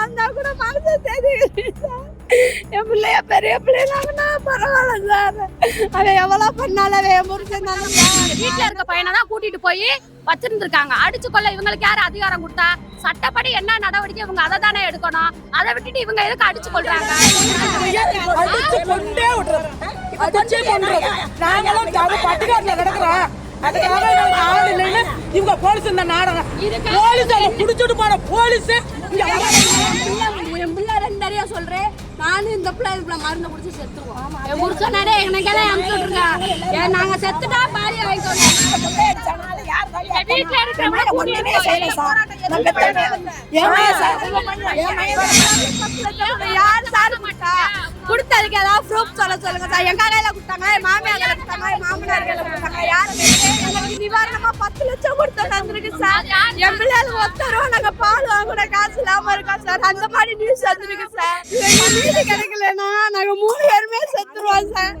வாழ்ந்தா கூட மனசு தெரியுது என் பிள்ளைய பெரிய பிள்ளைனாங்கன்னா பரவாயில்ல சார். அவன் எவ்வளவு பண்ணாலும் அவன் என் புருஷன் வீட்ல இருக்க பையனை தான் கூட்டிட்டு போய் வச்சிருந்திருக்காங்க. அடிச்சு கொள்ள இவங்களுக்கு யாரு அதிகாரம் கொடுத்தா? சட்டப்படி என்ன நடவடிக்கை இவங்க அதை தானே எடுக்கணும்? அதை விட்டுட்டு இவங்க எதுக்கு அடிச்சு கொள்றாங்க நாங்களும் பட்டுக்காட்டுல கிடக்குறோம் அதுக்காக நாங்க ஆள் இல்லைன்னு இவங்க போலீஸ் இந்த நாடகம். போலீஸ் அவங்க போன போலீஸ் என் பிள்ளை ரெண்டு நிறைய சொல்றேன் நானும் இந்த பிள்ளை இதுல மருந்து குடிச்சு செத்துருவோம் என் புருஷன் நிறைய எனக்கெல்லாம் அனுப்பிச்சு விட்டுருங்க ஏன் நாங்க செத்துட்டா பாரி வாங்கிக்கணும் வீட்ல இருக்கிறவங்க கூட்டிட்டு யார் சார் மாட்டா கொடுத்ததுக்கு ஏதாவது ப்ரூஃப் சொல்ல சொல்லுங்க சார் எங்க கையில கொடுத்தாங்க மாமியார் கையில கொடுத்தாங்க மாமனார் கையில கொடுத்தாங்க. யாரு எங்களுக்கு நிவாரணமா பத்து லட்சம் கொடுத்து வந்திருக்கு சார் என் பிள்ளைகள் ஒத்தரும் நாங்க பால் வாங்கின காசு இல்லாம இருக்கோம் சார் அந்த மாதிரி நியூஸ் வந்திருக்கு சார் வீடு கிடைக்கலன்னா நாங்க மூணு பேருமே செத்துருவோம் சார்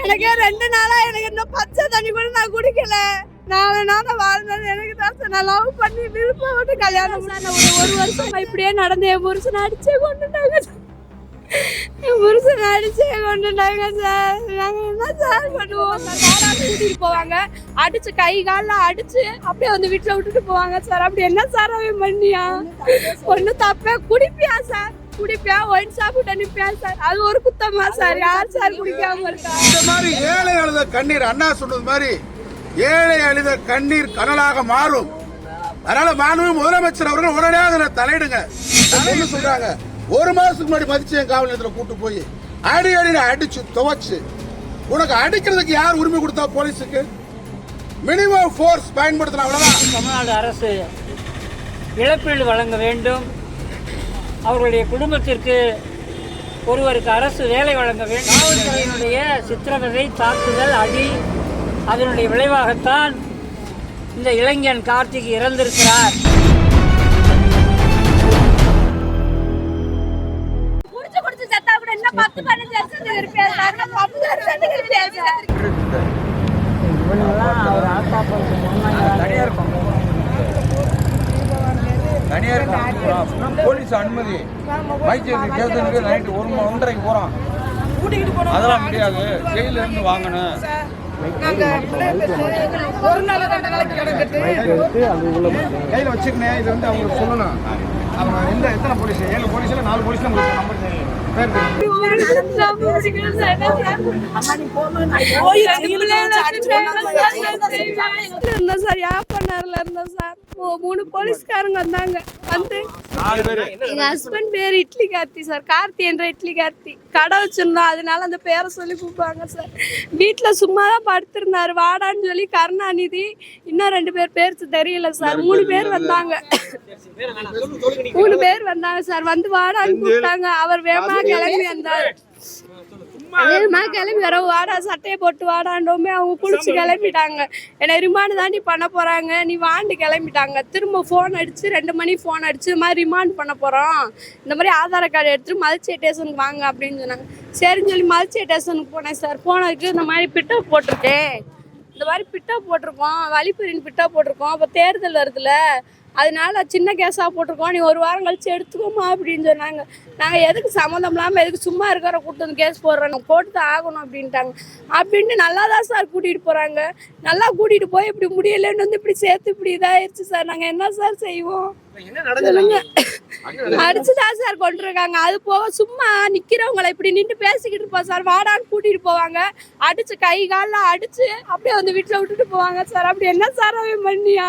எனக்கு ரெண்டு நாளா எனக்கு இன்னும் பச்சை தண்ணி கூட நான் குடிக்கல. நாலு நாள் வாழ்ந்தது எனக்கு தான் சார் நான் லவ் பண்ணி விருப்பம் விட்டு கல்யாணம் பண்ண ஒரு ஒரு வருஷமா இப்படியே நடந்து என் புருஷனை அடிச்சே கொண்டுட்டாங்க சார். புருஷன் அடிச்சு கொண்டுட்டாங்க சார். நாங்க என்ன சார் பண்ணுவோம்? சார் கூட்டிட்டு போவாங்க. அடிச்சு கை காலில் அடிச்சு அப்படியே வந்து வீட்டுல விட்டுட்டு போவாங்க சார். அப்படி என்ன சார் அவன் பண்ணியா? ஒண்ணு தப்பே. குடிப்பியா சார்? குடிப்பியா? ஒயின் சாப்பிட்டு அனுப்பியா சார்? அது ஒரு குத்தமா சார்? யார் சார் குடிக்காம இருக்கா? இந்த மாதிரி ஏழை அழுத கண்ணீர் அண்ணா சொன்னது மாதிரி ஏழை அழுத கண்ணீர் கனலாக மாறும். அதனால மாணவ முதலமைச்சர் அவர்கள் உடனடியாக தலையிடுங்க. என்ன சொல்றாங்க. ஒரு மாசத்துக்கு முன்னாடி மதிச்சு என் காவல் நிலையத்தில் கூட்டு போய் அடி அடி அடிச்சு துவச்சு. உனக்கு அடிக்கிறதுக்கு யார் உரிமை கொடுத்தா போலீஸுக்கு? மினிமம் ஃபோர்ஸ் பயன்படுத்தின அவ்வளோதான் தமிழ்நாடு அரசு இழப்பீடு வழங்க வேண்டும். அவர்களுடைய குடும்பத்திற்கு ஒருவருக்கு அரசு வேலை வழங்க வேண்டும். காவல்துறையினுடைய சித்திரவதை தாக்குதல் அடி அதனுடைய விளைவாகத்தான் இந்த இளைஞன் கார்த்திக் இறந்திருக்கிறார். பத்து பதினஞ்சு வருஷத்துக்கு இருப்பியா சார் நான் பத்து வருஷத்துக்கு இருப்பியா சார் தனியார் போலீஸ் அனுமதி. மைச்சேரி கேசனுக்கு நைட்டு ஒரு மணி ஒன்றரைக்கு போகிறோம் அதெல்லாம் முடியாது. ஜெயில இருந்து வாங்கணும். ஒரு நாள் கையில் வச்சுக்கணும். இது வந்து அவங்களுக்கு சொல்லணும். அவங்க எந்த எத்தனை போலீஸ்? ஏழு போலீஸ்ல நாலு போலீஸ்ல உங்களுக்கு நம்பர் தெரியும் பேர் தெரியும் மூணு போலீஸ்காரங்க வந்தாங்க. வந்து எங்க ஹஸ்பண்ட் பேர் இட்லி கார்த்தி சார் கார்த்தி என்ற இட்லி கார்த்தி. கடை வச்சிருந்தோம். அதனால அந்த பேரை சொல்லி கூப்பிடுவாங்க சார் வீட்டுல சும்மா தான் படுத்திருந்தாரு. வாடான்னு சொல்லி கருணாநிதி இன்னும் ரெண்டு பேர் பேர் தெரியல சார் மூணு பேர் வந்தாங்க. மூணு பேர் வந்தாங்க சார் வந்து வாடான்னு கூப்பிட்டாங்க. அவர் வேகமா கிளம்பி வந்தாரு. வேகமா கிளம்பி வர வாடா சட்டையை போட்டு வாடாண்டோமே அவங்க குளிச்சு கிளம்பிட்டாங்க. என்னை ரிமாண்ட் தாண்டி பண்ண போறாங்க. நீ வாண்டு கிளம்பிட்டாங்க. திரும்ப ஃபோன் அடிச்சு ரெண்டு மணி ஃபோன் அடிச்சு இந்த மாதிரி ரிமாண்ட் பண்ண போறோம். இந்த மாதிரி ஆதார் கார்டு எடுத்துட்டு மதிச்சே ஸ்டேஷனுக்கு வாங்க அப்படின்னு சொன்னாங்க. சரின்னு சொல்லி மதிச்சே ஸ்டேஷனுக்கு போனேன் சார். போனதுக்கு இந்த மாதிரி பிட்டப் போட்டிருக்கேன். இந்த மாதிரி பிட்டப் போட்டிருக்கோம். வழிப்பறின் பிட்டப் போட்டிருக்கோம். அப்போ தேர்தல் வருதுல்ல. அதனால சின்ன கேஸாக போட்டிருக்கோம். நீ ஒரு வாரம் கழிச்சு எடுத்துக்கோமா அப்படின்னு சொன்னாங்க. நாங்கள் எதுக்கு சம்மந்தம் இல்லாமல் எதுக்கு சும்மா இருக்கிற கூட்டு வந்து கேஸ் போடுறோம். போட்டு தான் ஆகணும் அப்படின்ட்டாங்க. அப்படின்ட்டு நல்லா தான் சார் கூட்டிகிட்டு போகிறாங்க நல்லா கூட்டிகிட்டு போய் இப்படி முடியலன்னு வந்து இப்படி சேர்த்து இப்படி இதாயிருச்சு சார் நாங்கள் என்ன சார் செய்வோம்? அடிச்சுதான் சார் கொண்டிருக்காங்க. அது போக சும்மா நிக்கிறவங்கள இப்படி நின்று பேசிக்கிட்டு இருப்போம் சார் வாடான்னு கூட்டிட்டு போவாங்க. அடிச்சு கை காலில் அடிச்சு அப்படியே வந்து வீட்டுல விட்டுட்டு போவாங்க சார் அப்படி என்ன சார் அவன் பண்ணியா?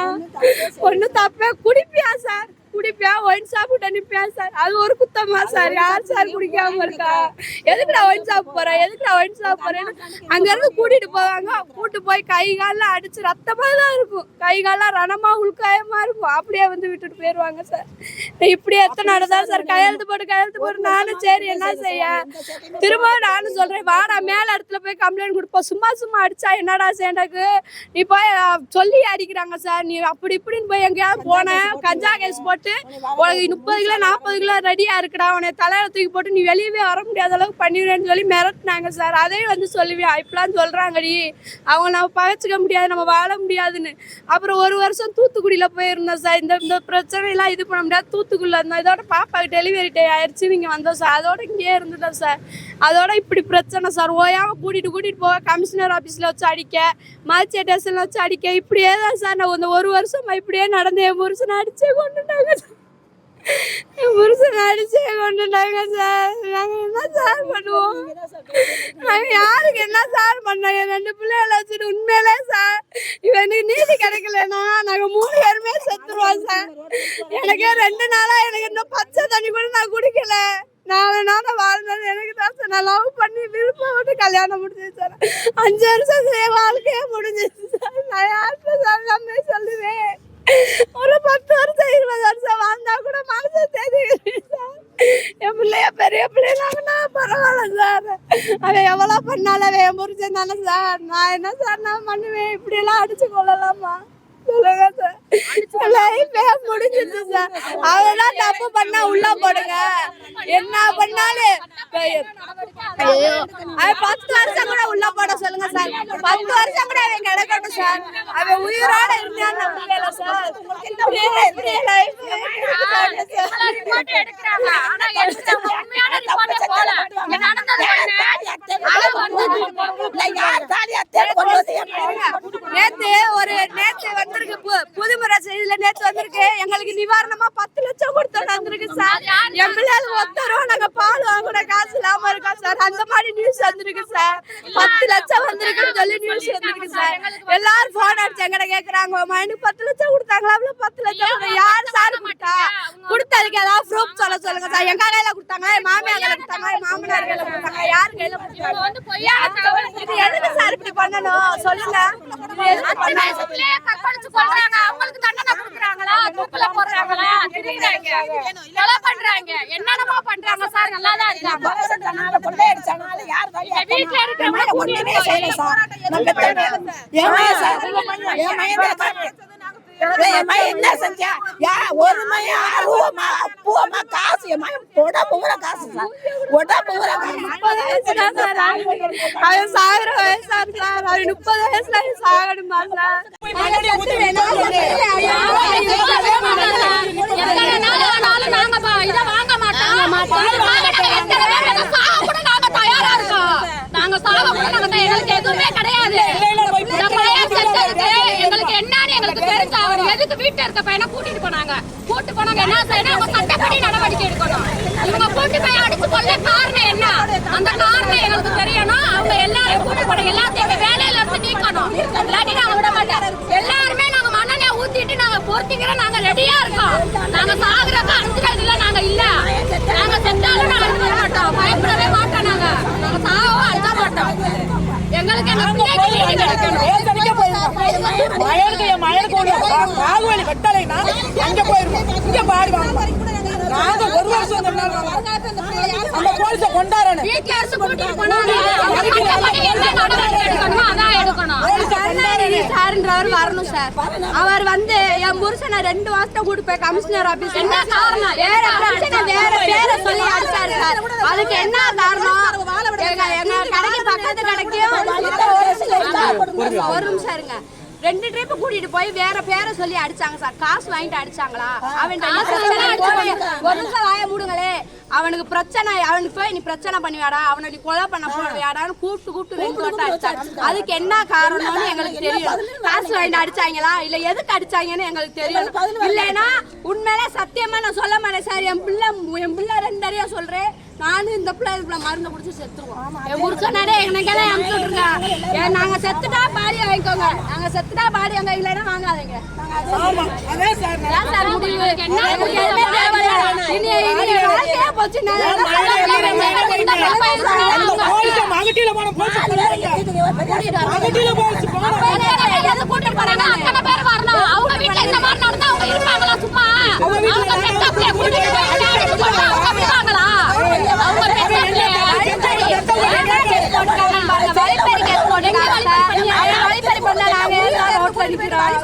ஒன்றும் தப்பே குடிப்பியா சார் குடிப்பியா ஒயின் சாப்பிட்டு அனுப்பியா சார் அது ஒரு குத்தமா சார் யார் சார் குடிக்காம இருக்கா? எதுக்கு நான் ஒயின் சாப்பிட போறேன் எதுக்கு நான் ஒயின் சாப்பிட போறேன்னு? அங்க இருந்து கூட்டிட்டு போவாங்க. கூட்டு போய் கை காலில் அடிச்சு ரத்தமா தான் இருக்கும். கை காலில் ரணமா உள்காயமா இருக்கும். அப்படியே வந்து விட்டுட்டு போயிருவாங்க சார் இப்படி எத்தனை நடந்தா சார் கையெழுத்து போட்டு கையெழுத்து போட்டு நானும் சரி என்ன செய்ய? திரும்ப நானும் சொல்றேன் வாடா மேல இடத்துல போய் கம்ப்ளைண்ட் கொடுப்போம். சும்மா சும்மா அடிச்சா என்னடா சேண்டாக்கு நீ போய் சொல்லி அடிக்கிறாங்க சார் நீ அப்படி இப்படின்னு போய் எங்கேயாவது போனேன் கஞ்சா கேஸ் போட்டு போட்டு உனக்கு முப்பது கிலோ நாற்பது கிலோ ரெடியா இருக்குடா. உன்னை தலையில தூக்கி போட்டு நீ வெளியவே வர முடியாத அளவுக்கு பண்ணிடுவேன்னு சொல்லி மிரட்டினாங்க சார் அதையும் வந்து சொல்லுவியா இப்படிலாம் சொல்றாங்கடி. அவங்க நம்ம பகைச்சிக்க முடியாது நம்ம வாழ முடியாதுன்னு. அப்புறம் ஒரு வருஷம் தூத்துக்குடியில போயிருந்தோம் சார் இந்த இந்த பிரச்சனையெல்லாம் இது பண்ண முடியாது. தூத்துக்குடியில் இருந்தோம். இதோட பாப்பாக்கு டெலிவரி டே ஆயிடுச்சு நீங்க வந்தோம் சார் அதோட இங்கேயே இருந்துட்டோம் சார் அதோட இப்படி பிரச்சனை சார் ஓயாம கூட்டிட்டு கூட்டிட்டு போக கமிஷனர் ஆபீஸ்ல வச்சு அடிக்க மார்ச் ஸ்டேஷன்ல வச்சு அடிக்க இப்படியே தான் சார் நான் இந்த ஒரு வருஷமா இப்படியே நடந்து என் புருஷனை அடிச்சே கொண்டுட்டாங்க அடிச்சே கொண்டுட்டாங்க சார் நாங்க என்ன சார் பண்ணுவோம்? நாங்க யாருக்கு என்ன சார் பண்ணோம்? என் ரெண்டு பிள்ளைகளை வச்சுட்டு உண்மையிலே சார் இவனுக்கு நீதி கிடைக்கலன்னா நாங்க மூணு பேருமே செத்துருவோம் சார். எனக்கே ரெண்டு நாளா எனக்கு இன்னும் பச்சை தண்ணி கூட நான் குடிக்கல. நாலு நாள் வாழ்ந்தது எனக்கு தான் சார். நான் லவ் பண்ணி விருப்பப்பட்டு கல்யாணம் முடிஞ்சது சார். அஞ்சு வருஷம் வாழ்க்கையே முடிஞ்சிச்சு சார். நான் யார்கிட்ட சார் நம்பி சொல்லுவேன். ஒரு பத்து வருஷம் இருபது வருஷம் வாழ்ந்தா கூட மனசு தெரியுது சார். என் பிள்ளைய பெரிய பிள்ளைனாங்கன்னா பரவாயில்ல சார். அவன் எவ்வளோ பண்ணாலும் அவன் என் புரிஞ்சன் தானே சார். நான் என்ன சார் நான் பண்ணுவேன்? இப்படியெல்லாம் அடிச்சு கொள்ளலாமா? சொல்லுங்க சார். லைஃபே சார். அவெல்லாம் தப்பு பண்ணா உள்ள போடுங்க. என்ன பண்ணாலும் அவன் பத்து வருஷம் கூட உள்ள போட சொல்லுங்க சார். பத்து வருஷம் கூட அவன் கிடக்கட்டும் சார். அவன் உயிரோட இருந்தான்னு நம்பல சார். நேத்து ஒரு நேத்து வந்திருக்கு புதுமுறை செய்தியில நேத்து வந்திருக்கு. எங்களுக்கு நிவாரணமா பத்து லட்சம் கொடுத்தோம் வந்திருக்கு சார். பிள்ளைகள் ஒத்தரும் நாங்க பால் வாங்கின காசு இல்லாம இருக்கோம் சார். அந்த மாதிரி நியூஸ் வந்திருக்கு சார் பத்து லட்சம் வந்திருக்குன்னு சொல்லி நியூஸ் வந்திருக்கு சார் எல்லாரும் போன் அடிச்சு எங்கிட்ட கேக்குறாங்க "அம்மா, எனக்கு பத்து லட்சம் கொடுத்தாங்களா? பத்து லட்சம்? யார் சார் கொடுத்தா? கொடுத்ததுக்கு ஏதாவது ப்ரூஃப் சொல்ல சொல்லுங்க சார் எங்க கையில கொடுத்தாங்க என் மாமியார் கையில கொடுத்தாங்க என் மாமனார் கையில கொடுத்தாங்க. யார் கையில கொடுத்தாங்க? இது எதுக்கு சார் இப்படி பண்ணணும்? சொல்லுங்க. அவங்களுக்கு தண்டனை கொடுக்குறாங்களா? தூக்குல போடுறாங்களா என்னென்னமோ பண்றாங்க சார் நல்லா தான் இருக்காங்க. எங்க வீட்டுல இருக்கிறவங்க ஒண்ணுமே செய்யல சார் என்ன செஞ்சா ஒரு அருவமா காசு என் உடம்பு காசு உடம்பு. அவன் சாகுற வயசா அவன் முப்பது வயசுல சாகணுமா நாங்க இதை வாங்க மாட்டோம். வாங்கிட்டு எத்தனை பேர் வேணா சாக கூட நாங்க தயாரா இருக்கோம். நாங்க சாக கூட நாங்க தயாரா- எங்களுக்கு எதுவுமே கிடையாது. இந்த பையன் செத்ததுக்கு எங்களுக்கு அவர் எதுக்கு வீட்டுல இருக்க பையனை கூட்டிட்டு போனாங்க? கூட்டு போனாங்க. என்ன செய்யணும் அவங்க சட்டப்படி நடவடிக்கை எடுக்கணும்? இவங்க கூட்டி போய் அடிச்சு கொள்ள காரணம் என்ன? அந்த காரணம் எங்களுக்கு தெரியணும். அவங்க எல்லாரையும் கூட்டி போன எல்லாத்தையுமே வேலையில இருந்து நீக்கணும். இல்லாட்டி நாங்க விட மாட்டோம் எல்லாருமே நாங்க மண்ணெண்ணெய் ஊத்திட்டு நாங்க பொறுத்திக்கிற நாங்க ரெடியா இருக்கோம். நாங்க அடிச்சுக்கிறதுல நாங்க இல்ல. நாங்க செத்தாலும் நாங்க அடிக்க மாட்டோம். பயப்படவே மாட்டோம் நாங்க. நாங்க சாகவும் அடிக்க மாட்டோம். எங்களுக்கு எங்க கிடைக்கணும் மயலுக்கு ஒரு வெட்டலைன்னா அங்க போயிருக்கோம். இங்க பாடி. நாங்க ஒரு வருஷம் அந்த போலீஸ கொண்டாடணும். சார்ன்றவர் வரணும் சார். அவர் வந்து என் புருஷனை ரெண்டு மாசம் கூட்டு போய் கமிஷனர் ஆபீஸ் என்ன காரணம்? வேற பிரச்சனை வேற பேரை சொல்லி அடிச்சாரு சார். அதுக்கு என்ன காரணம்? எங்க கடைக்கு பக்கத்து கடைக்கும் ஒரு நிமிஷம் இருங்க ரெண்டு ட்ரிப் கூட்டிட்டு போய் வேற பேரை சொல்லி அடிச்சாங்க சார். காசு வாங்கிட்டு அடிச்சாங்களா? அவன் ஒரு நிமிஷம் வாய மூடுங்களே. அவனுக்கு பிரச்சனை அவனுக்கு போய் நீ பிரச்சனை பண்ணுவியாடா. அவனை நீ கொலை பண்ண போடுவியாடான்னு கூப்பிட்டு கூப்பிட்டு ரெண்டு வட்டம் அடிச்சாங்க அதுக்கு என்ன காரணம்னு எங்களுக்கு தெரியும். காசு வாங்கிட்டு அடிச்சாங்களா? இல்ல எதுக்கு அடிச்சாங்கன்னு எங்களுக்கு தெரியும். இல்லைன்னா உண்மையிலே சத்தியமா நான் சொல்ல மாட்டேன் சார். என் பிள்ளை என் பிள்ளை ரெண்டரையா சொல்றேன். நானும் இந்த பிள்ளை பிள்ளை மருந்து குடிச்சு செத்துருவோம். என் புருஷனாடே எனக்கெல்லாம் அனுப்பிச்சு விட்டுருங்க ஏன் நாங்க செத்துட்டா பாடி வாங்கிக்கோங்க. நாங்க செத்துட்டா பாடி வாங்க இல்லைன்னா வாங்காதீங்க. போச்சு. போறாங்க? அத்தனை பேர் வரணும். அவங்க வீட்டுல இந்த மாதிரி நடந்தா அவங்க இருப்பாங்களா சும்மா அவங்க பெத்த பிள்ளைய கூட்டிட்டு போய் என்ன அடிச்சு போட்டா அவங்க விடுவாங்களா அவங்க பெத்த பிள்ளைய வழிப்பறி கேஸ் போட்டுருக்காங்க சார். அவங்க வழிப்பறி பண்ணா நாங்க ஏன் சார் ரோட்ல நிக்க அடிச்சிருக்கான் சொல்லுங்க, நான் எப்படி சார் வீட்டுக்கு போய் வழிப்பறி பண்றியா? அவன் வழிப்பறி வலி எங்க பண்ணி, தம்பி ஏத்தாத? அதனால அவன் செத்துட்டியா? எங்கட பொம்பளை பிடிச்சிருக்காங்க? இல்ல, வழிப்பறி சொல்லுங்க. பண்ணி கேஸ் போட்டு அது பாகுலிய கொண்டாங்க. நாங்க கேக்குறேன். நீ அதுக்கு இப்ப தா-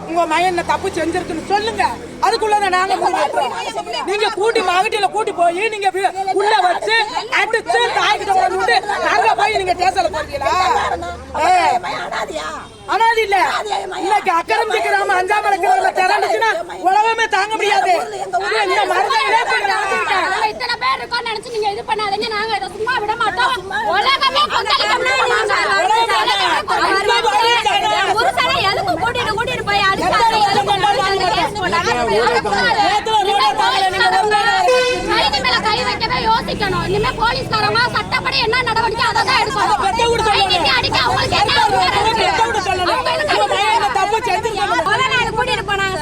உங்க மகன் தப்பு செஞ்சிருக்குன்னு சொல்லுங்க அதுக்குள்ளதான் நாங்க. நீங்க கூட்டி மகட்டில கூட்டி போய் நீங்க உள்ள வச்சு அடிச்சு தாய்கிட்ட கொண்டு விட்டு நாங்க போய் நீங்க ஸ்டேஷன்ல போறீங்களா அனாதி இல்ல இன்னைக்கு அக்கறம் கிராம அஞ்சாம் கிராம திறந்துச்சுன்னா உலகமே தாங்க முடியாது இந்த மருந்தை நினைச்சு நீங்க இது பண்ணாதீங்க நாங்க இதை சும்மா விட மாட்டோம் உலகமே என் புருஷனை எதுக்கு கூட்டிட்டு கூட்டிட்டு போய் அடிச்சாரு? எதுக்கு புருஷனுக்கு கேஸ் கைது மேல கை வைக்கவே யோசிக்கணும். இனிமே போலீஸ்காரமா சட்டப்படி என்ன நடவடிக்கை அதை தான் எடுக்கணும். அடிக்க அவங்களுக்கு என்ன அதிகாரம் இருக்கு? பெத்த வீடு சொல்லணும். அவங்க எதுக்கு உங்க மகன் தப்பு செஞ்சிருக்காங்க முத நாள் கூட்டிட்டு போனாங்க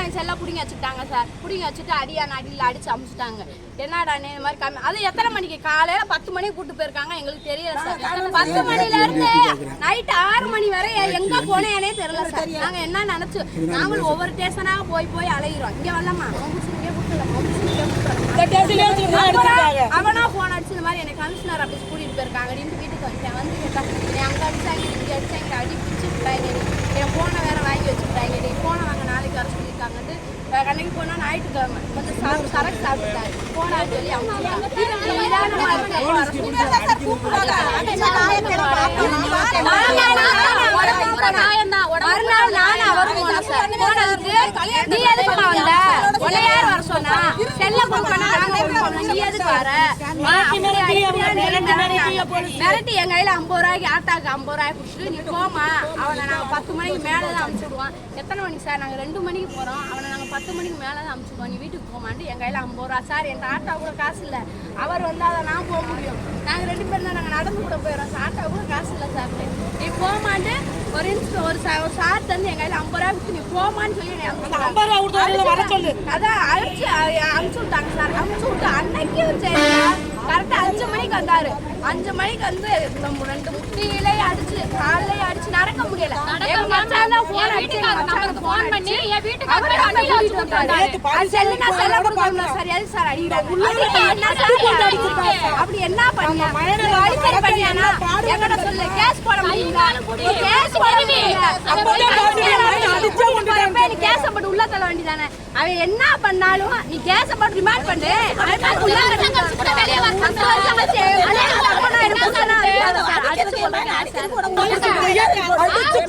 சார் செல்ல புடிங்க வச்சுட்டாங்க சார் புடிங்க வச்சுட்டு அடியா அடியில் அடிச்சு அமுச்சிட்டாங்க. என்னடா இந்த மாதிரி கம்மி அது எத்தனை மணிக்கு? காலையில பத்து மணிக்கு கூட்டு போயிருக்காங்க. எங்களுக்கு தெரியல சார் பத்து மணில இருந்து நைட் ஆறு மணி வரை எங்க போனேனே தெரியல சார் நாங்க என்ன நினைச்சு நாங்களும் ஒவ்வொரு ஸ்டேஷனாக போய் போய் அலைகிறோம் இங்க வரலாமா? அவனா போன் அடிச்சு இந்த மாதிரி எனக்கு கமிஷனர் ஆஃபீஸ் கூட்டிட்டு போயிருக்காங்க. வீட்டுக்கு வந்துட்டேன். வந்து கேட்டா அங்க அடிச்சாங்க இங்க அடிச்சாங்க அடி விட்டாங்க என் ஃபோனை வேறு வாங்கி வச்சுருக்காங்க. நீ ஃபோனை வாங்க நாளைக்கு வர சொல்லியிருக்காங்கன்ட்டு அஹ் கண்ணைக்கு போனா ஞாயிற்றுக்கிழமை கொஞ்சம் சாப்பிட்டு சரக்கு சாப்பிட்டாரு போனான்னு சொல்லி அவங்க சொன்னாங்க. நிதானமா இருக்கு, வர மறுநாள் நானும் அவரும் போனோம் சார். போனதுக்கு, நீ எதுக்கும்மா வந்த? உன்னை யார் வர சொன்னா? செல்ல கொடுக்கணும், நாங்க கொடுக்கணும். நீ எதுக்கு வர? ஆ, அப்படியா, இப்படியான்னு மிரட்டினாங்க. மிரட்டி என் கையில ஐம்பது ரூபாய்க்கு ஆட்டாக்கு ஐம்பது ரூபாய் கொடுத்துட்டு நீ போமா அவனை நாங்க பத்து மணிக்கு மேல தான் அனுப்பிச்சுடுவோம் எத்தனை மணிக்கு சார் நாங்க ரெண்டு மணிக்கு போறோம் அவனை நாங்க பத்து மணிக்கு மேல தான் அனுப்பிச்சுடுவோம் நீ வீட்டுக்கு போமான்ட்டு என் கையில ஐம்பது ரூபா. சார் என் ஆட்டா கூட காசு இல்ல. அவர் வந்தா தான் நான் போக முடியும். நாங்க ரெண்டு பேரும் தான் நாங்க நடந்து கூட போயிடறோம். ஆட்டா கூட காசு இல்ல சார். நீ போமான்ட்டு ஒரு இன்ஸ்ட் ஒரு சா- ஒரு சார் தந்து என் கையில ஐம்பது ரூபாய் கொடுத்து நீ போமான்னு சொல்லி ரூபா. அதான் அழைச்சு அ- அனுப்பிச்சு விட்டாங்க சார். அனுப்பிச்சு விட்டு அன்னைக்கும் சரி. கரெக்டா அஞ்சு மணிக்கு வந்தாரு. அஞ்சு மணிக்கு வந்து நம்ம ரெண்டு முட்டியிலே அடிச்சு காலையிலே அடிச்சு நடக்க முடியல. எங்க மச்சான் தான் போன் அடிச்சு எங்க மச்சானுக்கு போன் போன் பண்ணி பண்ணி என் வீட்டுக்கு செல்ல. சார் எது சார் அடிக்கிறாங்க. அப்படி என்ன பண்ணியா எங்கட சொல்லு கேஸ் போட முடியுங்களா நீ கேஸ் போட முடியுங்களா அப்பதான் பாத்துட்டு மயனை அடிச்சா கொண்டுட்டாங்க. நீ கேஸ போட்டு உள்ள தள்ள வேண்டியதானே அவன் என்ன பண்ணாலும் நீ கேஸ போட்டு ரிமாண்ட் பண்ணு அவன் உள்ள வெளியே. பத்து வருஷம் அதே என்ன சொன்னா அடிச்சு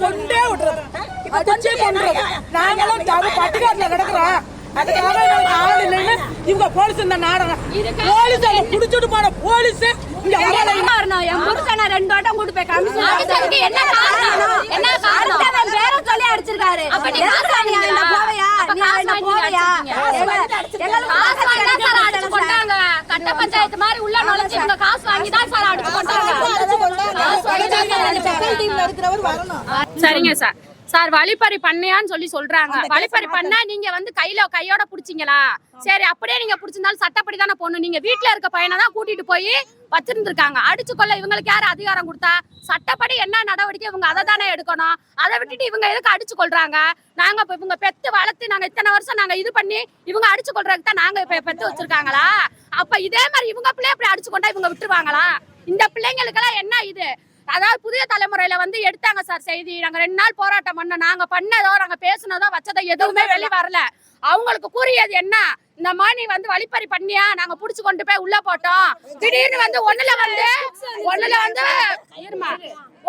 கொண்டே விடுறது அடிச்சே கொண்டுறது நாங்களும் பட்டுக்காட்டுல கிடக்குறோம் அதுக்காக எங்களுக்கு ஆள் இல்லைன்னு இவங்க போலீஸ் இந்த நாடகம் போலீஸ் அவங்க புடிச்சிட்டு போன போலீஸ் என் புருஷனை ரெண்டு வட்டம் கூட்டு போய் என்ன காரணம்? என்ன காரணம்? சொல்லி அடிச்சிருக்காரு. நீ? போவையா? நீ போவையா? எங்களுக்கு. கொண்டாங்க. கட்ட பஞ்சாயத்து மாதிரி உள்ள நுழைஞ்சு இவங்க காசு வாங்கி தான் சார் அடிச்சு கொண்டாங்க. சரிங்க சார். சார் வழிப்பறி பண்ணையான்னு சொல்லி சொல்றாங்க. வழிப்பறி பண்ணா நீங்க வந்து கையில கையோட புடிச்சீங்களா? சரி அப்படியே நீங்க புடிச்சிருந்தாலும் சட்டப்படி தானே போகணும் நீங்க வீட்ல இருக்க பையனை தான் கூட்டிட்டு போய் வச்சிருந்திருக்காங்க. அடிச்சு கொள்ள இவங்களுக்கு யாரு அதிகாரம் கொடுத்தா? சட்டப்படி என்ன நடவடிக்கை? இவங்க அதை தானே எடுக்கணும். அதை விட்டுட்டு இவங்க எதுக்கு அடிச்சு கொள்றாங்க நாங்க இப்ப இவங்க பெத்து வளர்த்து நாங்க இத்தனை வருஷம் நாங்க இது பண்ணி இவங்க அடிச்சு கொள்றதுக்கு தான் நாங்க இப்ப பெத்து வச்சிருக்காங்களா? அப்ப இதே மாதிரி இவங்க பிள்ளை இப்படி அடிச்சு கொண்டா இவங்க விட்டுருவாங்களா? இந்த பிள்ளைங்களுக்கெல்லாம் என்ன இது? அதாவது புதிய தலைமுறையில வந்து எடுத்தாங்க சார் செய்தி. நாங்க ரெண்டு நாள் போராட்டம் பண்ணோம். நாங்க பண்ணதோ நாங்க பேசுனதோ வச்சதோ எதுவுமே வெளி வரல. அவங்களுக்கு கூறியது என்ன? இந்த மாதிரி வந்து வழிப்பறி பண்ணியா? நாங்க புடிச்சு கொண்டு போய் உள்ள போட்டோம். திடீர்னு வந்து ஒண்ணுல வந்து ஒண்ணுல வந்து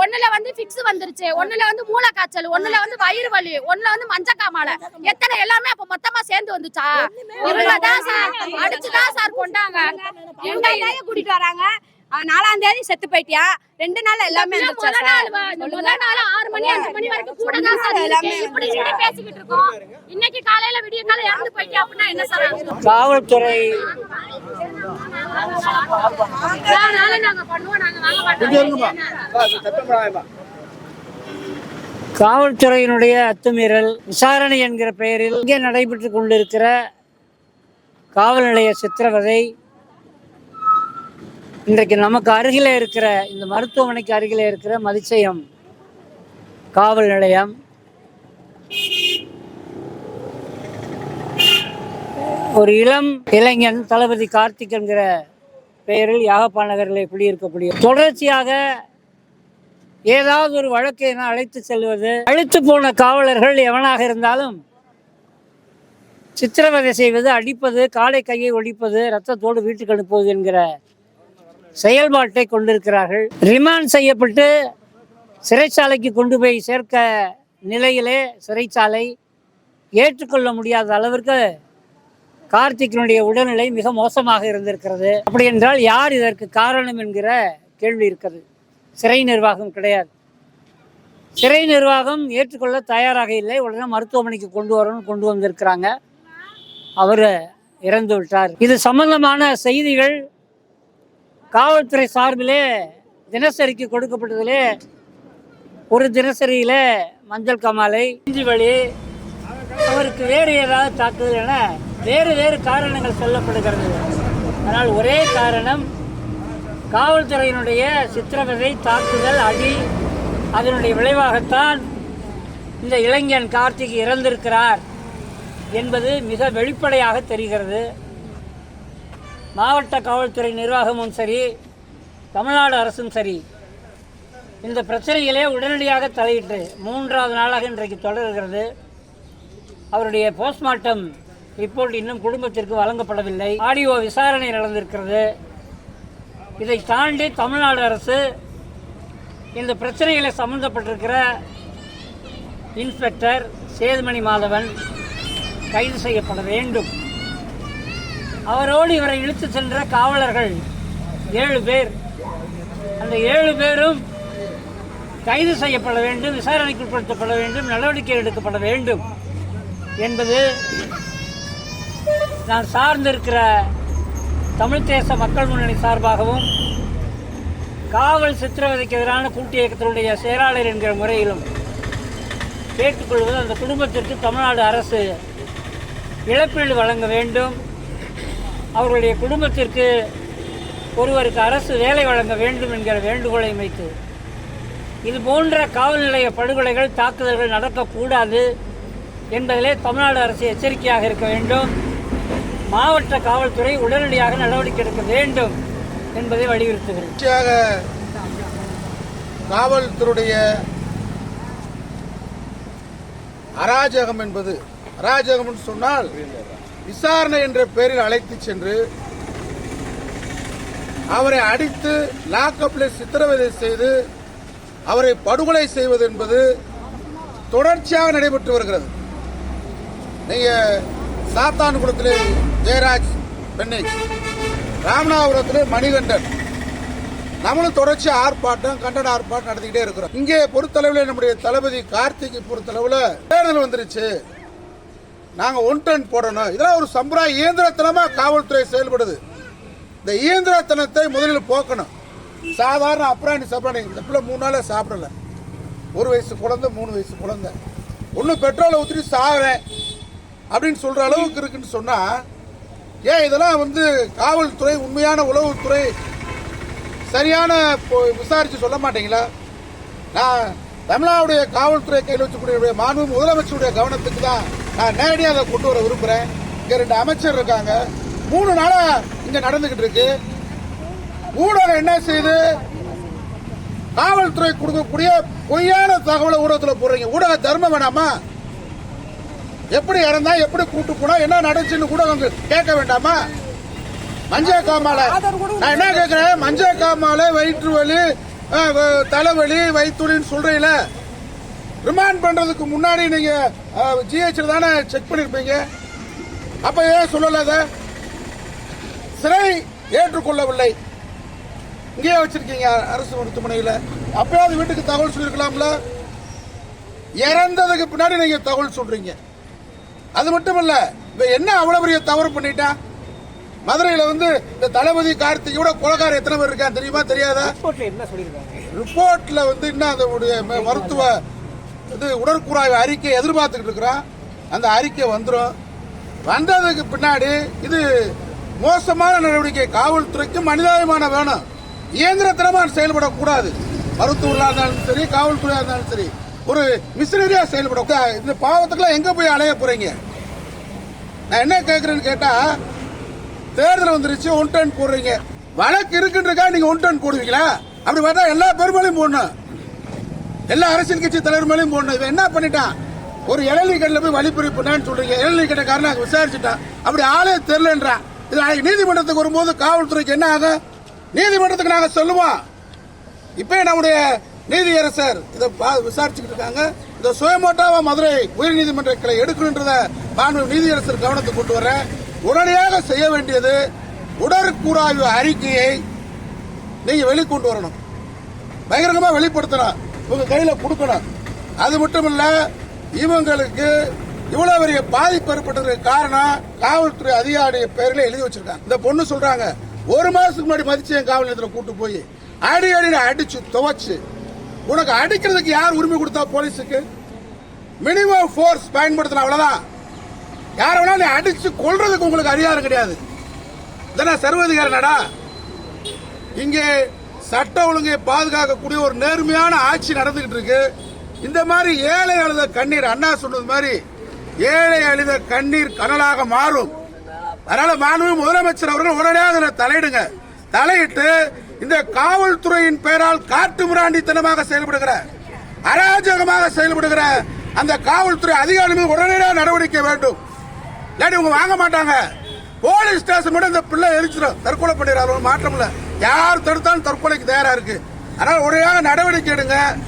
ஒண்ணுல வந்து பிக்ஸ் வந்துருச்சு. ஒண்ணுல வந்து மூளை காய்ச்சல் ஒண்ணுல வந்து வயிறு வலி ஒண்ணுல வந்து மஞ்சக்காமாலை எத்தனை எல்லாமே அப்ப மொத்தமா சேர்ந்து வந்துச்சா? இவங்க தான் சார் அடிச்சுதான் சார் கொண்டாங்க. ஐயாவை கூட்டிட்டு வராங்க. நாலாம் தேதி செத்து போயிட்டியா? ரெண்டு நாள் எல்லாமே ஆறு மணி அஞ்சு மணி வரைக்கும் கூட தான் சார் எல்லாமே. இப்படி இப்படி பேசிக்கிட்டு இருக்கோம். இன்னைக்கு காலையில விடிய காலை இறந்து போயிட்டியா அப்படின்னா என்ன சார்? காவல்துறை. காவல்துறையினுடைய அத்துமீறல் விசாரணை என்கிற பெயரில் இங்கே நடைபெற்று கொண்டிருக்கிற காவல் நிலைய சித்திரவதை இன்றைக்கு நமக்கு அருகில் இருக்கிற இந்த மருத்துவமனைக்கு அருகிலே இருக்கிற மதிச்சயம் காவல் நிலையம். ஒரு இளம் இளைஞன் தளபதி கார்த்திக் என்கிற பெயரில் யாகப்பா நகரில் குடியிருக்கக்கூடிய தொடர்ச்சியாக ஏதாவது ஒரு வழக்கை என அழைத்து செல்வது அழைத்து போன காவலர்கள் எவனாக இருந்தாலும் சித்திரவதை செய்வது அடிப்பது காலை கையை ஒழிப்பது ரத்தத்தோடு வீட்டுக்கு அனுப்புவது என்கிற செயல்பாட்டை கொண்டிருக்கிறார்கள். ரிமாண்ட் செய்யப்பட்டு சிறைச்சாலைக்கு கொண்டு போய் சேர்க்க நிலையிலே சிறைச்சாலை ஏற்றுக்கொள்ள முடியாத அளவிற்கு கார்த்திகனுடைய உடல்நிலை மிக மோசமாக இருந்திருக்கிறது. அப்படி என்றால் யார் இதற்கு காரணம் என்கிற கேள்வி இருக்கிறது சிறை நிர்வாகம் கிடையாது. சிறை நிர்வாகம் ஏற்றுக்கொள்ள தயாராக இல்லை. உடனே மருத்துவமனைக்கு கொண்டு வரணும்னு கொண்டு வந்திருக்கிறாங்க. அவர் இறந்து விட்டார். இது சம்பந்தமான செய்திகள் காவல்துறை சார்பிலே தினசரிக்கு கொடுக்கப்பட்டதிலே ஒரு தினசரியில் மஞ்சள் கமாலை இஞ்சி வழி அவருக்கு வேறு ஏதாவது தாக்குதல் என வேறு வேறு காரணங்கள் சொல்லப்படுகிறது. ஆனால் ஒரே காரணம் காவல்துறையினுடைய சித்திரவதை தாக்குதல் அடி அதனுடைய விளைவாகத்தான் இந்த இளைஞன் கார்த்திக் இறந்திருக்கிறார் என்பது மிக வெளிப்படையாக தெரிகிறது. மாவட்ட காவல்துறை நிர்வாகமும் சரி தமிழ்நாடு அரசும் சரி இந்த பிரச்சனைகளே உடனடியாக தலையிட்டு மூன்றாவது நாளாக இன்றைக்கு தொடர்கிறது. அவருடைய போஸ்ட்மார்ட்டம் ரிப்போர்ட் இன்னும் குடும்பத்திற்கு வழங்கப்படவில்லை. ஆடியோ விசாரணை நடந்திருக்கிறது. இதை தாண்டி தமிழ்நாடு அரசு இந்த பிரச்சனைகளை சம்மந்தப்பட்டிருக்கிற இன்ஸ்பெக்டர் சேதுமணி மாதவன் கைது செய்யப்பட வேண்டும். அவரோடு இவரை இழுத்து சென்ற காவலர்கள் ஏழு பேர். அந்த ஏழு பேரும் கைது செய்யப்பட வேண்டும் விசாரணைக்கு உட்படுத்தப்பட வேண்டும் நடவடிக்கை எடுக்கப்பட வேண்டும் என்பது நான் சார்ந்திருக்கிற தமிழ் தேச மக்கள் முன்னணி சார்பாகவும் காவல் சித்திரவதைக்கு எதிரான கூட்டு இயக்கத்தினுடைய செயலாளர் என்கிற முறையிலும் கேட்டுக்கொள்வது அந்த குடும்பத்திற்கு தமிழ்நாடு அரசு இழப்பீடு வழங்க வேண்டும். அவர்களுடைய குடும்பத்திற்கு ஒருவருக்கு அரசு வேலை வழங்க வேண்டும் என்கிற வேண்டுகோளை வைத்து இது போன்ற காவல் நிலைய படுகொலைகள் தாக்குதல்கள் நடக்கக்கூடாது என்பதிலே தமிழ்நாடு அரசு எச்சரிக்கையாக இருக்க வேண்டும். மாவட்ட காவல்துறை உடனடியாக நடவடிக்கை எடுக்க வேண்டும் என்பதை வலியுறுத்துகிறேன். காவல்துறையுடைய அராஜகம் என்பது அராஜகம் என்று சொன்னால் விசாரணை என்ற பெயரில் அழைத்து சென்று அவரை அடித்து லாக்கப்ல சித்திரவதை செய்து அவரை படுகொலை செய்வது என்பது தொடர்ச்சியாக நடைபெற்று வருகிறது. நீங்க சாத்தான்குளத்திலே ஜெயராஜ் பெண்ணை. ராமநாதபுரத்திலே மணிகண்டன். நம்மளும் தொடர்ச்சி ஆர்ப்பாட்டம் கண்டன ஆர்ப்பாட்டம் நடத்திக்கிட்டே இருக்கிறோம். இங்கே பொறுத்தளவில் நம்முடைய தளபதி கார்த்திகை பொறுத்தளவில் தேர்தல் வந்துருச்சு. நாங்கள் ஒன் டன் போடணும். இதெல்லாம் ஒரு சம்பிரதாய இயந்திரத்தனமாக காவல்துறை செயல்படுது. இந்த இயந்திரத்தனத்தை முதலில் போக்கணும். சாதாரண அப்ராணி சப்ராணி இந்த பிள்ளை மூணு நாளா சாப்பிடல. ஒரு வயசு குழந்தை மூணு வயசு குழந்தை. ஒன்றும் பெட்ரோலை ஊற்றி சாகிறேன் அப்படின்னு சொல்கிற அளவுக்கு இருக்குன்னு சொன்னால் ஏன் இதெல்லாம் வந்து காவல்துறை உண்மையான உளவுத்துறை சரியான விசாரித்து சொல்ல மாட்டீங்களா? நான் தமிழ்நாடுடைய காவல்துறை கையில் வச்சுக்கூடிய மாண்பு முதலமைச்சருடைய கவனத்துக்கு தான் நான் நேரடியாக அதை கொண்டு வர விரும்புறேன். இங்க ரெண்டு அமைச்சர் இருக்காங்க. மூணு நாளா இங்க நடந்துகிட்டு இருக்கு. ஊடகம் என்ன செய்யுது காவல்துறை கொடுக்கக்கூடிய பொய்யான தகவலை ஊடகத்தில் போடுறீங்க. ஊடக தர்மம் வேணாமா? எப்படி இறந்தா எப்படி கூட்டு போனா என்ன நடந்துச்சுன்னு கூட அவங்க கேட்க வேண்டாமா? மஞ்சள் காமால. நான் என்ன கேக்குறேன் மஞ்சள் காமால வயிற்று வலி தலைவலி வயிற்றுலின்னு சொல்றீங்கள. ரிமாண்ட் பண்றதுக்கு முன்னாடி நீங்க ஜிஹெச்ல தானே செக் பண்ணிருப்பீங்க? அப்ப ஏன் சொல்லல அத? சிறை ஏற்றுக்கொள்ளவில்லை. இங்கேயே வச்சிருக்கீங்க அரசு மருத்துவமனையில. அப்பயாவது வீட்டுக்கு தகவல் சொல்லிருக்கலாம்ல? இறந்ததுக்கு பின்னாடி நீங்க தகவல் சொல்றீங்க. அது மட்டும் இல்ல இப்ப என்ன அவ்வளவு பெரிய தவறு பண்ணிட்டான் மதுரையில வந்து இந்த தளபதி கார்த்திகோட கொலகாரம் எத்தனை பேர் இருக்கான் தெரியுமா தெரியாதா? ரிப்போர்ட்ல வந்து இன்னும் அதனுடைய ம- மருத்துவ இது உடற்கூறாய்வு அறிக்கை எதிர்பார்த்துக்கிட்டு இருக்கிறோம் அந்த அறிக்கை வந்துடும் வந்ததுக்கு பின்னாடி இது மோசமான நடவடிக்கை. காவல்துறைக்கு மனிதாபிமான வேணும். இயந்திரத்தனமாக செயல்படக்கூடாது. மருத்துவர்களா இருந்தாலும் சரி காவல்துறையாக இருந்தாலும் சரி ஒரு மிஷினரியாக செயல்பட இந்த பாவத்துக்குலாம் எங்கே போய் அலைய போகிறீங்க நான் என்ன கேட்குறேன்னு கேட்டால் தேர்தல் வந்துருச்சு ஒன் டன் போடுறீங்க. வழக்கு இருக்குன்றக்கா நீங்கள் ஒன் டன் போடுவீங்களா? அப்படி பார்த்தா எல்லா பெருமளையும் போடணும். எல்லா அரசியல் கட்சி தலைவர் மேலேயும் போடணும். இவன் என்ன பண்ணிட்டான்? ஒரு இளநீ கடையில் போய் வழிப்பறி பண்ணான்னு சொல்றீங்க. இளநீ கடைக்காரன் நாங்கள் விசாரிச்சுட்டான். அப்படி ஆளே தெரிலன்றான் இது நீதிமன்றத்துக்கு வரும்போது காவல்துறைக்கு என்ன ஆகும்? நீதிமன்றத்துக்கு நாங்கள் சொல்லுவோம். இப்போ நம்முடைய நீதியரசர் இதை விசாரிச்சுக்கிட்டு இருக்காங்க. இந்த சுயமோட்டாவா மதுரை உயர்நீதிமன்ற கிளை எடுக்கணுன்றத மாண்பு நீதியரசர் கவனத்துக்கு கொண்டு வரேன் உடனடியாக செய்ய வேண்டியது உடற்கூறாய்வு அறிக்கையை நீங்க வெளிக்கொண்டு வரணும். பகிரங்கமா வெளிப்படுத்தணும் உங்க கையில கொடுக்கணும். அது மட்டும் இல்ல இவங்களுக்கு இவ்வளவு பெரிய பாதிப்பு ஏற்பட்டதுக்கு காரணம் காவல்துறை அதிகாரி பெயர்ல எழுதி வச்சிருக்காங்க. இந்த பொண்ணு சொல்றாங்க ஒரு மாசத்துக்கு முன்னாடி மதிச்சு என் காவல் நிலையத்தில் கூட்டு போய் அடி அடி அடிச்சு துவச்சு உனக்கு அடிக்கிறதுக்கு யார் உரிமை கொடுத்தா போலீஸுக்கு? மினிமம் ஃபோர்ஸ் பயன்படுத்தணும் அவ்வளவுதான். யார வேணா நீ அடிச்சு கொள்றதுக்கு உங்களுக்கு அதிகாரம் கிடையாது. இதெல்லாம் சர்வதிகார நடா இங்கே சட்ட ஒழுங்கை பாதுகாக்கக்கூடிய ஒரு நேர்மையான ஆட்சி நடந்துகிட்டு இருக்கு. இந்த மாதிரி ஏழை அழுத கண்ணீர் அண்ணா சொன்னது மாதிரி ஏழை அழுத கண்ணீர் கனலாக மாறும். அதனால மாண்பு முதலமைச்சர் அவர்கள் உடனடியாக இதில் தலையிடுங்க. தலையிட்டு இந்த காவல்துறையின் பெயரால் காட்டு முராண்டித்தனமாக செயல்படுகிற அராஜகமாக செயல்படுகிற அந்த காவல்துறை அதிகாரி உடனடியாக நடவடிக்கை வேண்டும். இல்லாட்டி இவங்க வாங்க மாட்டாங்க. போலீஸ் ஸ்டேஷன் மட்டும் இந்த பிள்ளை எரிச்சிடும் தற்கொலை பண்ணிடுறாரு. ஒரு மாற்றம் இல்லை. யார் தடுத்தாலும் தற்கொலைக்கு தயாரா இருக்கு. அதனால் உடனடியாக நடவடிக்கை எடுங்க.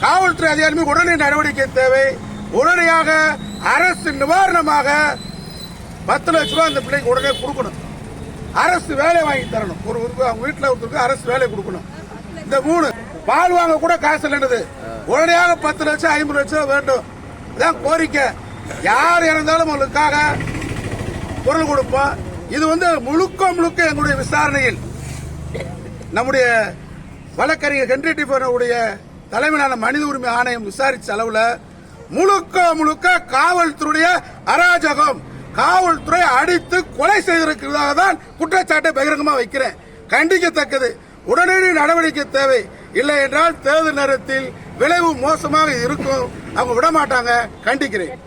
காவல்துறை அதிகாரிமே உடனே உடனடி நடவடிக்கை தேவை. உடனடியாக அரசு நிவாரணமாக பத்து லட்ச ரூபா அந்த பிள்ளைக்கு உடனே கொடுக்கணும். அரசு வேலை வாங்கி தரணும். ஒரு ஒரு- அவங்க வீட்டில் ஒருத்தருக்கு அரசு வேலை கொடுக்கணும். இந்த மூணு பால் வாங்க கூட காசு இல்லைன்றது உடனடியாக பத்து லட்சம் ஐம்பது லட்சம் வேண்டும். இதான் கோரிக்கை. யார் இறந்தாலும் அவங்களுக்காக குரல் கொடுப்போம். இது வந்து முழுக்க முழுக்க எங்களுடைய விசாரணையில். நம்முடைய வழக்கறிஞர் ஹென்ரி டிஃபனுடைய தலைமையிலான மனித உரிமை ஆணையம் விசாரிச்ச அளவுல முழுக்க முழுக்க காவல்துறைய அராஜகம். காவல்துறை அடித்து கொலை செய்திருக்கிறதாக தான் குற்றச்சாட்டை பகிரங்கமா வைக்கிறேன். கண்டிக்கத்தக்கது. உடனடி நடவடிக்கை தேவை. இல்லை என்றால் தேர்தல் நேரத்தில் விளைவு மோசமாக இருக்கும். அவங்க விட மாட்டாங்க கண்டிக்கிறேன்.